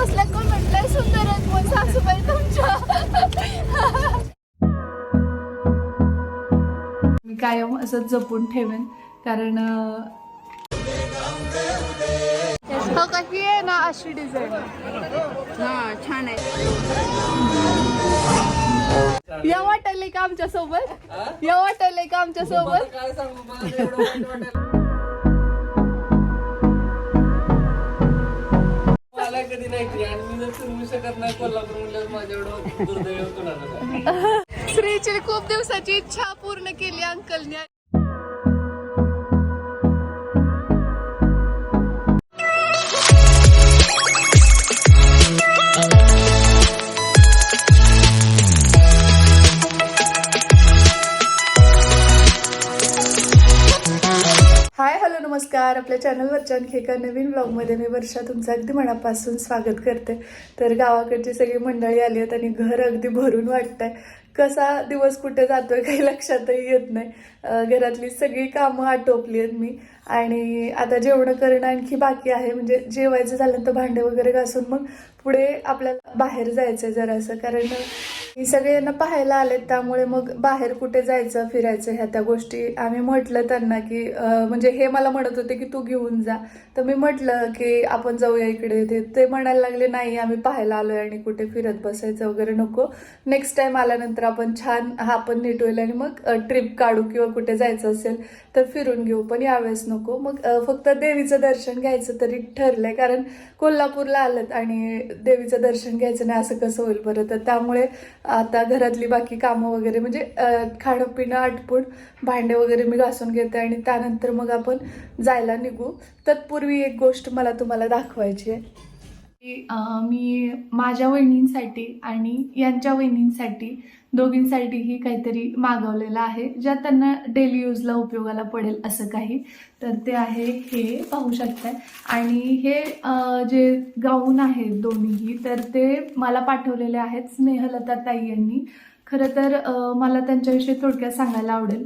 कसल्या कमेंट लय सुंदर आहेत मग सासूबाई तुमच्या. मी कायम असं जपून ठेवेन कारण हो का ही आहे ना अशी डिझाईन हा छान आहे. या वाटायलंय का आमच्यासोबत या वाटायलंय का आमच्यासोबत नाही ती आणि मी जर फिरवू शकत नाही कोल्हापूर म्हणल्यावर माझ्या दुर्दैव कुणाला नाही. श्रीची खूप दिवसाची इच्छा पूर्ण केली अंकलने नमस्कार. आपल्या चॅनलवरच्या आणखी एका नवीन ब्लॉगमध्ये मी वर्षा तुमचं अगदी मनापासून स्वागत करते. तर गावाकडची सगळी मंडळी आली आहेत आणि घर अगदी भरून वाटतंय. कसा दिवस कुठे जातोय काही लक्षातही येत नाही. घरातली सगळी कामं आटोपली आहेत मी. आणि आता जेवणं करणं आणखी बाकी आहे. म्हणजे जेवायचं झालं तर भांडे वगैरे घासून मग पुढे आपल्याला बाहेर जायचं आहे जरासं. कारण ही सगळ्यांना पाहायला आलेत त्यामुळे मग बाहेर कुठे जायचं फिरायचं ह्या त्या गोष्टी आम्ही म्हटलं त्यांना की म्हणजे हे मला म्हणत होते की तू घेऊन जा. तर मी म्हटलं की आपण जाऊया इकडे. ते ते म्हणायला लागले नाही आम्ही पाहायला आलोय आणि कुठे फिरत बसायचं वगैरे नको. नेक्स्ट टाइम आल्यानंतर आपण छान हा पण नीट होईल आणि मग ट्रिप काढू किंवा कुठे जायचं असेल तर फिरून घेऊ. पण यावेळेस नको. मग फक्त देवीचं दर्शन घ्यायचं तरी ठरलंय. कारण कोल्हापूरला आलं आणि देवीचं दर्शन घ्यायचं नाही असं कसं होईल बरं? तर त्यामुळे आता घरातली बाकी कामं वगैरे म्हणजे खाणंपिणं खाणं पिणं आटपून भांडे वगैरे मी घासून घेते आणि त्यानंतर मग आपण जायला निघू. तत्पूर्वी एक गोष्ट मला तुम्हाला दाखवायची आहे. मी माझ्या वहिनींसाठी आणि यांच्या वहिनींसाठी दोघींसाठीही काहीतरी मागवलेलं आहे ज्या त्यांना डेली यूजला उपयोगाला पडेल असं काही. तर ते आहे हे पाहू शकताय. आणि हे जे गाऊन आहेत दोन्हीही तर ते मला पाठवलेले आहेत स्नेहलता ताई यांनी. खरं तर मला त्यांच्याविषयी थोडक्यात सांगायला आवडेल.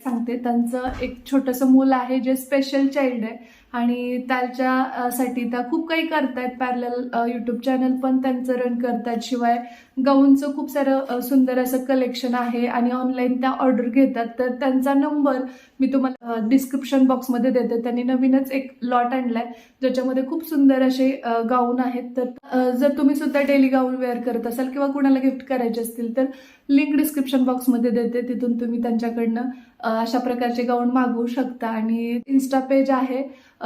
सांगते त्यांचं एक छोटंसं मूल आहे जे स्पेशल चाइल्ड आहे. आणि त्याच्यासाठी त्या खूप काही करतायत पॅरल यूट्यूब चॅनल पण त्यांचं रन करतात शिवाय गाऊनचं खूप सारं सुंदर असं कलेक्शन आहे आणि ऑनलाईन त्या ऑर्डर घेतात. तर त्यांचा नंबर मी तुम्हाला डिस्क्रिप्शन बॉक्समध्ये देते. त्यांनी नवीनच एक लॉट आणलाय ज्याच्यामध्ये खूप सुंदर असे गाऊन आहेत. तर जर तुम्ही सुद्धा डेली गाऊन वेअर करत असाल किंवा कुणाला गिफ्ट करायचे असतील तर लिंक डिस्क्रिप्शन बॉक्समध्ये देते. तिथून तुम्ही त्यांच्याकडनं अशा प्रकारचे गाऊन मागवू शकता. आणि इन्स्टा पेज आहे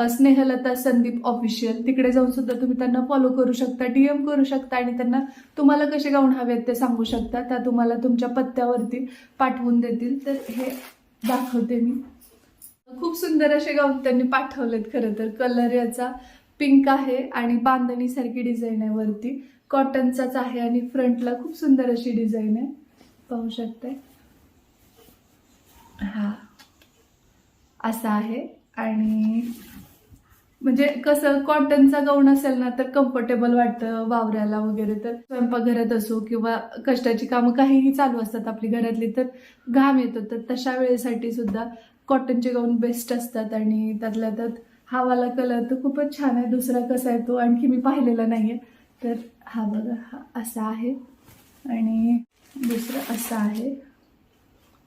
स्नेहलता संदीप ऑफिशियल तिकडे जाऊन सुद्धा तुम्ही त्यांना फॉलो करू शकता डीएम करू शकता आणि त्यांना तुम्हाला कसे गाऊन हवेत ते सांगू शकता त्या तुम्हाला तुमच्या पत्त्यावरती पाठवून देतील. तर हे दाखवते मी. खूप सुंदर असे गाऊन त्यांनी पाठवलेत खरं तर. कलर याचा पिंक आहे आणि बांधणीसारखी डिझाईन आहे वरती. कॉटनचाच आहे आणि फ्रंटला खूप सुंदर अशी डिझाईन आहे. पाहू शकते हा. असा आहे. आणि म्हणजे कसं कॉटनचा गाऊन असेल ना तर कम्फर्टेबल वाटतं वावरायला वगैरे. तर स्वयंपाकघरात असो किंवा कष्टाची कामं काहीही चालू असतात आपली घरातली तर घाम येतो. तर तशा वेळेसाठी सुद्धा कॉटनचे गाऊन बेस्ट असतात आणि त्यातल्या त्यात हावाला कलर तर खूपच छान आहे. दुसरा कसा आहे तो आणखी मी पाहिलेला नाही आहे तर हा बघा हा असा आहे. आणि दुसरं असं आहे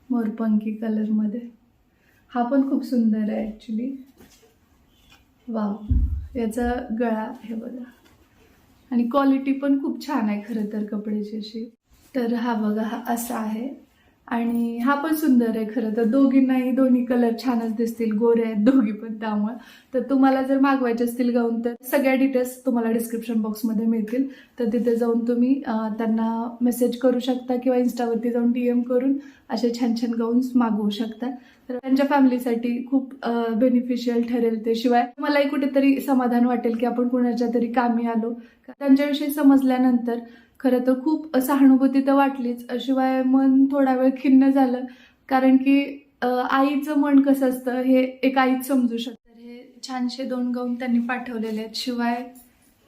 मोरपंखी कलरमध्ये हा पण खूप सुंदर आहे ॲक्च्युली वाव. याचा गळा हे बघा. आणि क्वालिटी पण खूप छान आहे खरं तर कपड्याची अशी. तर हा बघा हा असा आहे. आणि हा पण सुंदर आहे खरं तर. दोघींनाही दोन्ही कलर छानच दिसतील. गोरे आहेत दोघी पण त्यामुळे. तर तुम्हाला जर मागवायचे असतील गाऊन तर सगळ्या डिटेल्स तुम्हाला डिस्क्रिप्शन बॉक्समध्ये मिळतील. तर तिथे जाऊन तुम्ही त्यांना मेसेज करू शकता किंवा इन्स्टावरती जाऊन डी एम करून असे छान छान गाऊन्स मागवू शकता. तर त्यांच्या फॅमिलीसाठी खूप बेनिफिशियल ठरेल ते शिवाय. मलाही कुठेतरी समाधान वाटेल की आपण कुणाच्या तरी कामी आलो. त्यांच्याविषयी समजल्यानंतर खरं तर खूप सहानुभूती तर वाटलीच. शिवाय मन थोडा वेळ खिन्न झालं. कारण की आईचं मन कसं असतं हे एक आईच समजू शकतं. हे छानसे दोन गाऊन त्यांनी पाठवलेले आहेत. शिवाय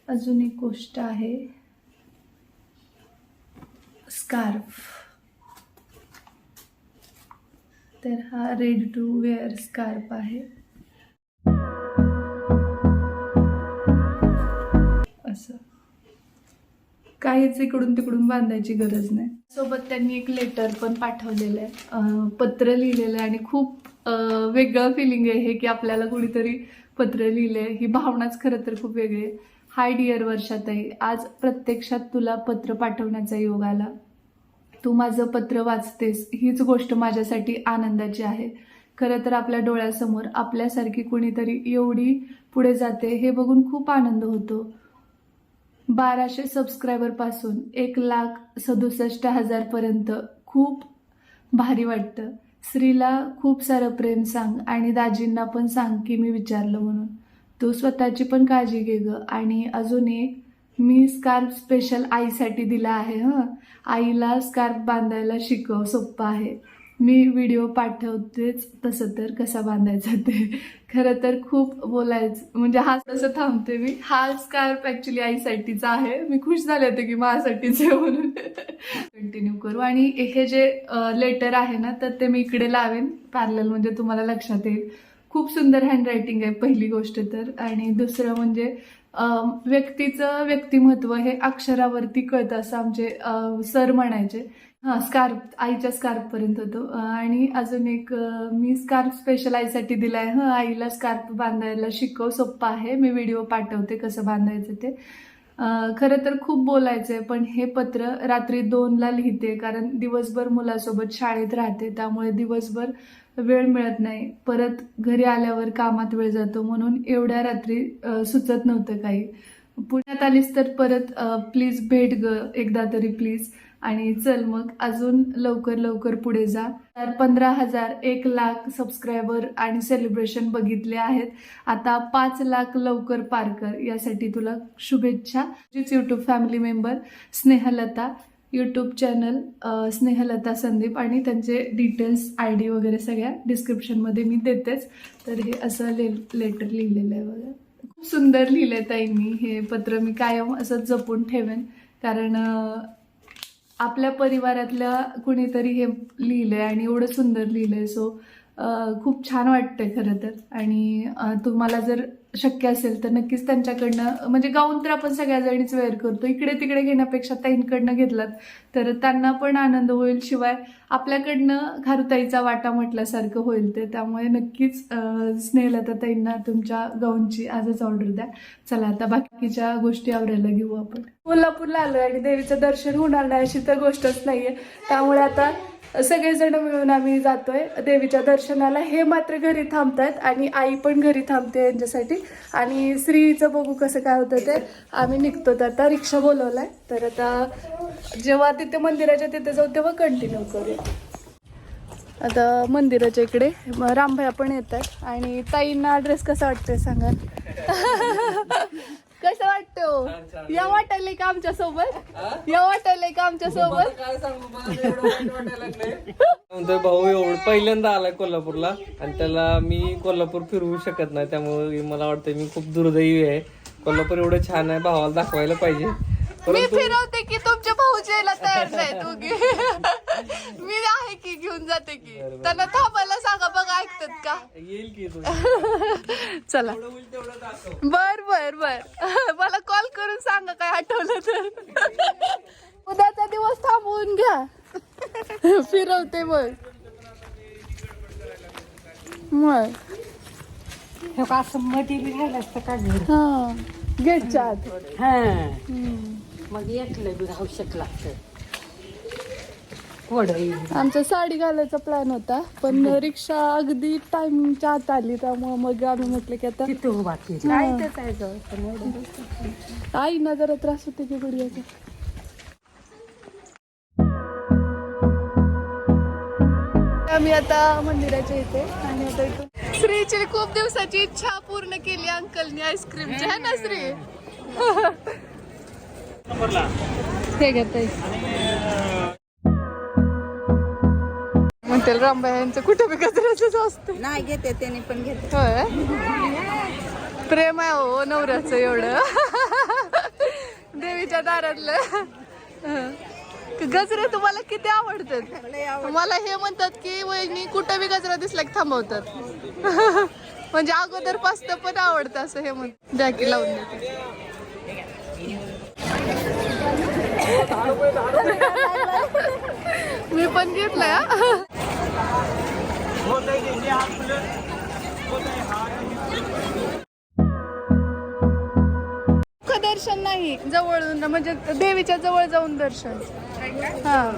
अजून एक गोष्ट आहे. स्कार्फ. तर हा रेड टू वेअर स्कार्फ आहे. असं. काहीच इकडून तिकडून बांधायची गरज नाही. सोबत त्यांनी एक लेटर पण पाठवलेलं आहे. पत्र लिहिलेलं आहे आणि खूप वेगळं फिलिंग आहे हे की आपल्याला कुणीतरी पत्र लिहिलंय. ही भावनाच खरं तर खूप वेगळी आहे. हाय डिअर वर्षाताई आज प्रत्यक्षात तुला पत्र पाठवण्याचा योग आला. तू माझं पत्र वाचतेस हीच गोष्ट माझ्यासाठी आनंदाची आहे. खरं तर आपल्या डोळ्यासमोर आपल्यासारखी कुणीतरी एवढी पुढे जाते हे बघून खूप आनंद होतो. बाराशे सबस्क्रायबरपासून एक लाख सदुसष्ट हजारपर्यंत खूप भारी वाटतं. श्रीला खूप सारं प्रेम सांग आणि दाजींना पण सांग की मी विचारलं म्हणून. तू स्वतःची पण काळजी घे ग. आणि अजून एक मी स्कार्फ स्पेशल आईसाठी दिला आहे हं. आईला स्कार्फ बांधायला शिकव सोप्पं आहे. मी व्हिडिओ पाठवतेच तसं तर कसा बांधायचा ते. खरं तर खूप बोलायचं म्हणजे हा तसं थांबते मी. हा स्कार्फ ऍक्च्युली आईसाठीचा आहे. मी खुश झाले होते की माझ्यासाठीच आहे म्हणून. कंटिन्यू करू. आणि हे जे लेटर आहे ना तर ते मी इकडे लावेन. पॅरल म्हणजे तुम्हाला लक्षात येईल. खूप सुंदर हँडरायटिंग आहे पहिली गोष्ट तर. आणि दुसरं म्हणजे व्यक्तीचं व्यक्तिमत्व हे अक्षरावरती कळतं असं आमचे सर म्हणायचे. हां स्कार्फ आईच्या स्कार्फ पर्यंत होतो आणि अजून एक मी स्कार्फ स्पेशल आईसाठी दिलाय. हं आईला स्कार्फ बांधायला शिकव सोप्पा आहे. मी व्हिडिओ पाठवते कसं बांधायचं ते. खरं तर खूप बोलायचंय पण हे पत्र रात्री दोनला लिहिते कारण दिवसभर मुलासोबत शाळेत राहते त्यामुळे दिवसभर वेळ मिळत नाही. परत घरी आल्यावर कामात वेळ जातो म्हणून एवढ्या रात्री सुचत नव्हतं काही. पुण्यात आलीस तर परत प्लीज भेट ग एकदा तरी प्लीज आणि चल मग अजून लवकर लवकर पुढे जा. तर पंधरा हजार एक लाख सबस्क्रायबर आणि सेलिब्रेशन बघितले आहेत. आता पाच लाख लवकर पार कर. यासाठी तुला शुभेच्छा. तुझीच YouTube family member Snehalata. YouTube channel Snehalata Sandeep आणि त्यांचे डिटेल्स आय डी वगैरे सगळ्या डिस्क्रिप्शनमध्ये मी देतेच. तर हे असं ले लेटर लिहिलेलं आहे बघा. खूप सुंदर लिहिलं आहे ताईंनी हे पत्र. मी कायम असंच जपून ठेवेन. कारण आपल्या परिवारातल्या कुणीतरी हे लिहिलंय आणि एवढं सुंदर लिहिलंय. सो खूप छान वाटतंय खरं तर. आणि तुम्हाला जर शक्य असेल तर नक्कीच त्यांच्याकडनं म्हणजे गाऊन तर आपण सगळ्या जणीच वेअर करतो. इकडे तिकडे घेण्यापेक्षा ताईंकडनं घेतलात तर त्यांना पण आनंद होईल. शिवाय आपल्याकडनं खारुताईचा वाटा म्हटल्यासारखं होईल ते. त्यामुळे नक्कीच स्नेहलता ताईंना तुमच्या गाऊनची आजच ऑर्डर द्या. चला आता बाकीच्या गोष्टी आवरायला घेऊ आपण. कोल्हापूरला आलोय आणि देवीचं दर्शन होणार नाही अशी तर गोष्टच नाहीये. त्यामुळे आता सगळेजण मिळून आम्ही जातोय. देवीच्या दर्शनाला हे मात्र घरी थांबतायत आणि आई पण घरी थांबते यांच्यासाठी. आणि श्रीचं बघू कसं काय होतं ते. आम्ही निघतो तर आता रिक्षा बोलवलाय. तर आता जेव्हा तिथे मंदिराच्या तिथे जाऊ तेव्हा कंटिन्यू करूया. आता मंदिराच्या इकडे म- पण येत आहेत आणि ताईंना ड्रेस कसा वाटतोय सांगा कसं वाटतो? या वाटायलंय का आमच्यासोबत. या वाटायलंय का आमच्यासोबत. काय सांगू? मला एवढं वाईट वाटायला लागलंय. म्हणतोय भाऊ एवढं पहिल्यांदा आलाय कोल्हापूरला आणि त्याला मी कोल्हापूर फिरवू शकत नाही त्यामुळे मला वाटतं मी खूप दुर्दैवी आहे. कोल्हापूर एवढं छान आहे भावाला दाखवायला पाहिजे. मी फिरवते की तुमच्या यायला तयार नाही तू की मी आहे की घेऊन जाते की. त्यांना थांबायला सांगा बघा ऐकतात का? येईल की तू. चला. बर बर बर. मला कॉल करून सांगा काय आठवलं तर. उद्याचा दिवस थांबवून घ्या. फिरवते मग मग. हे का असं मध्ये बी राहिलं असतं का घर? हा गेटच्या आत हा. मग एकलं बी राहू शकलं आमचा साडी घालायचा प्लॅन होता पण रिक्षा अगदी टायमिंगच्या आत आली त्यामुळे मग आम्ही म्हटलं की आता तिथं उभा हा. आईना जरा त्रास होते की गुडघ्याचा. आम्ही आता मंदिराच्या इथे आणि आता इथून श्रीची खूप दिवसाची इच्छा पूर्ण केली अंकलनी आईस्क्रीमची आहे ना श्री? ते घेत म्हणतील रामबाई यांचं कुठं बी कचऱ्याच असतं नाही घेते त्याने पण घेते. होय? प्रेम आहे हो नवऱ्याचं एवढं. देवीच्या दारातलं. गजरे तुम्हाला किती आवडतात? मला हे म्हणतात की वहिनी कुठं बी गजरा दिसला की थांबवतात. म्हणजे अगोदर पासत पण आवडतं असं हे म्हण द्या की लावून देते मी पण घेतलाय दर्शन नाही जवळून म्हणजे देवीच्या जवळ जाऊन दर्शन. हा.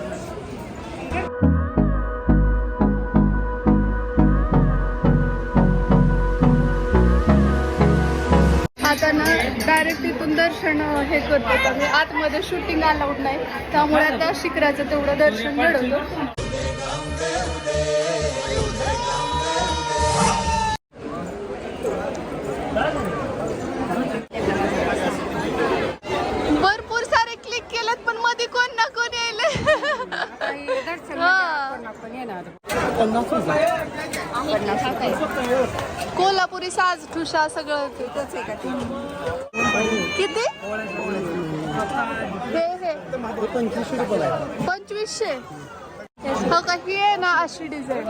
आता ना डायरेक्ट तिथून दर्शन हे करतो आम्ही आतमध्ये शूटिंग अलाउड नाही. त्यामुळे आता शिखराचं तेवढं दर्शन घडवतो. भरपूर सारे क्लिक केलेत पण मध्ये कोण ना कोण यायले कोल्हापुरी साज ठुशा सगळं ते. किती? हे हे. पंचवीसशे? हो का? ही आहे ना अशी डिझाईन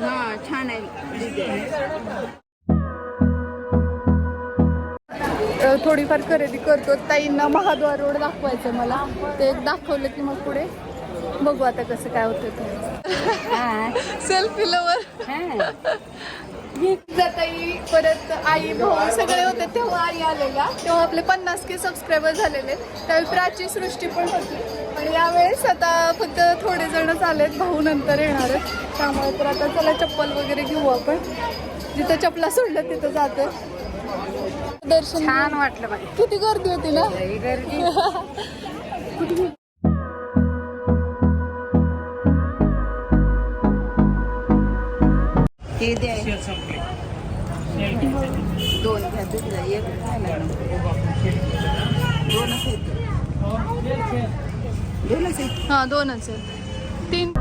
हा छान आहे. थोडीफार खरेदी करतो ताईंना महाद्वार रोड दाखवायचं मला. ते दाखवलं की मग पुढे बघू आता कसं काय होतं ते. सेल्फी लवर जाताई परत आई भाऊ सगळे होते तेव्हा आई आलेल्या. तेव्हा आपले पन्नास के सबस्क्रायबर झालेले. त्यावेळी प्राची सृष्टी पण होती. आणि यावेळेस आता फक्त थोडे जणच आलेत भाऊ नंतर येणारच त्यामुळे तर आता चला चप्पल वगैरे घेऊ आपण. जिथं चपला सोडलं तिथं जाते दर्शन छान वाटलं किती गर्दी होती ना? गर्दी. ते द्या दोन घ्या दुसरा एक झाला दोनच आहेत. दोनच आहेत. हा दोनच आहे तीन.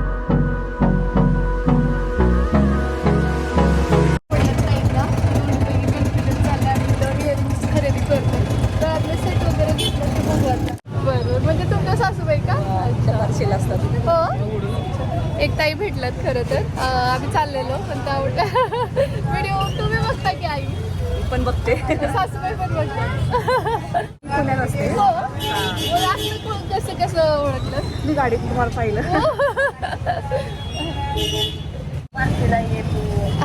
तुम्हाला पाहिलं.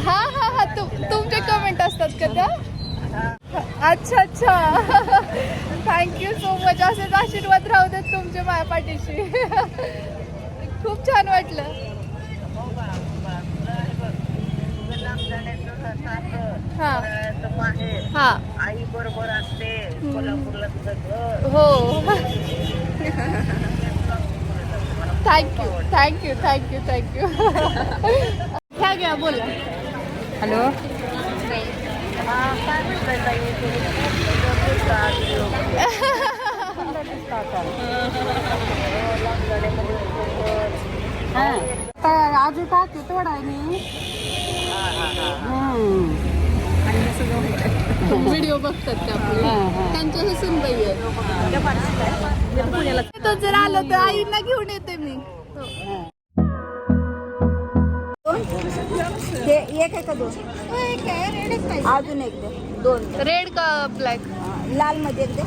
हा हा हा तुमचे कमेंट असतात का त्या? अच्छा अच्छा. थँक्यू सो मच असेच आशीर्वाद राहू देत तुमचे माझ्या पाठीशी खूप छान वाटलं. आई बरोबर असते. कोल्हापूरला तुझं घर. हो. थँक्यू थँक्यू थँक्यू थँक्यू ह्या घ्या बोला. हॅलो तर आजू टाकी तोडायनी व्हिडिओ बघतात ते आपले? त्यांच्या हे. सुनबाई आहेत तो जर आलो तर आईंना घेऊन येते मी ते एक आहे का दोन अजून एक दे दोन रेड का ब्लॅक लाल मध्ये एक दे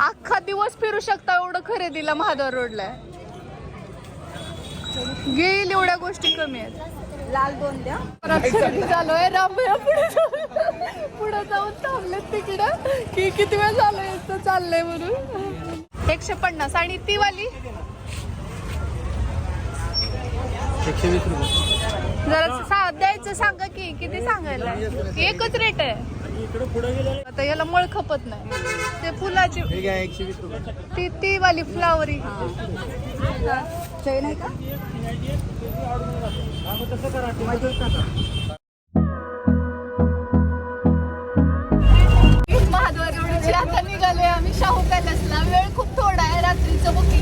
अख्खा दिवस फिरू शकता एवढं खरेदीला महाद्वार रोडला. घेईल एवढ्या गोष्टी कमी आहेत. लाल दोन द्या परत खरेदी चालू आहे रामभया पुढे जाऊन पुढे जाऊन थांबलेत तिकडं. की किती वेळ झालोय? इथं चाललंय म्हणून. एकशे पन्नास. आणि ती वाली? एकशे वीस रुपये. जरा सा द्यायचं सांगा की किती सांगायला? एकच रेट आहे. आता याला मळ खपत नाही. ते फुलाची ती ती वाली फ्लावरी मध्ये का? 저거